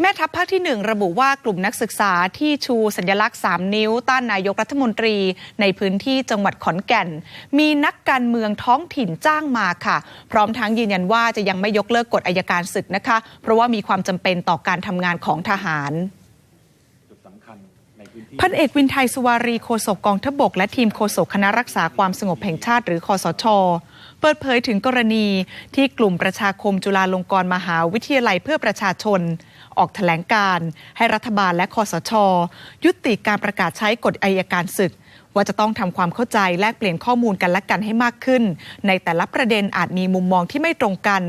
แม่ทัพภาคที่หนึ่งระบุว่ากลุ่มนักศึกษาที่ชูสัญลักษณ์ 3 นิ้ว ต้านนายกรัฐมนตรี ในพื้นที่จังหวัดขอนแก่น มีนักการเมืองท้องถิ่นจ้างมาค่ะ พร้อมทั้งยืนยันว่าจะยังไม่ยกเลิกกฎอายการศึกนะคะ เพราะว่ามีความจำเป็นต่อการทำงานของทหารพันเอกวินไทยสุวารีโฆษกกองทบก และทีมโฆษกคณะรักษาความสงบแห่งชาติหรือคอสชเปิดเผยถึงกรณีที่กลุ่มประชาคมจุฬาลงกรณ์มหาวิทยาลัยเพื่อประชาชน ออกแถลงการ ให้รัฐบาลและคอสช ยุติการประกาศใช้กฎอายการศึกว่าจะต้องทำความเข้าใจแลกเปลี่ยนข้อมูลกันและกันให้มากขึ้น ในแต่ละประเด็นอาจมีมุมมองที่ไม่ตรงกัน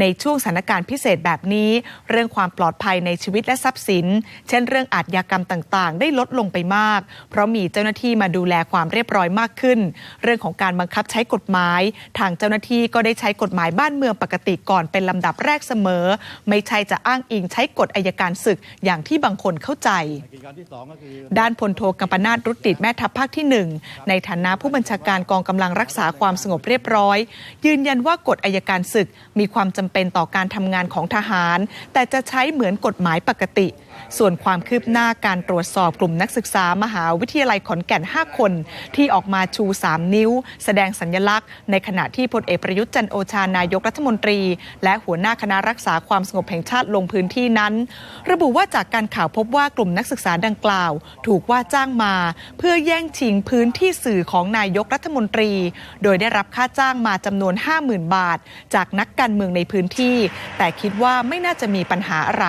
ในช่วงสถานการณ์พิเศษแบบนี้ เรื่องความปลอดภัยในชีวิตและทรัพย์สิน เช่น เรื่องอาชญากรรมต่างๆ ได้ลดลงไปมาก เพราะมีเจ้าหน้าที่มาดูแลความเรียบร้อยมากขึ้น เรื่องของการบังคับใช้กฎหมาย ทางเจ้าหน้าที่ก็ได้ใช้กฎหมายบ้านเมืองปกติก่อนเป็นลำดับแรกเสมอ ไม่ใช่จะอ้างอิงใช้กฎอายการศึกอย่างที่บางคนเข้าใจ ด้านพลโทกัมปนาตรุตติดแม่ทัพภาคที่หนึ่งในฐานะผู้บัญชาการกองกำลังรักษาความสงบเรียบร้อย ยืนยันว่ากฎอายการศึกมีความจำเป็นต่อการทำงานของทหาร แต่จะใช้เหมือนกฎหมายปกติ ส่วนความคืบหน้าการตรวจสอบกลุ่มนักศึกษามหาวิทยาลัยขอนแก่น 5 คน ที่ออกมาชู 3 นิ้ว แสดงสัญลักษณ์ ในขณะที่พลเอกประยุทธ์จันโอชานายกรัฐมนตรี และหัวหน้าคณะรักษาความสงบแห่งชาติลงพื้นที่นั้น ระบุว่าจากการข่าวพบว่ากลุ่มนักศึกษาดังกล่าว ถูกว่าจ้างมา เพื่อแย่งชิงพื้นที่สื่อของนายกรัฐมนตรี โดยได้รับค่าจ้างมาจำนวน 50,000 บาท จากนักการเมืองในพื้นที่ แต่คิดว่าไม่น่าจะมีปัญหาอะไร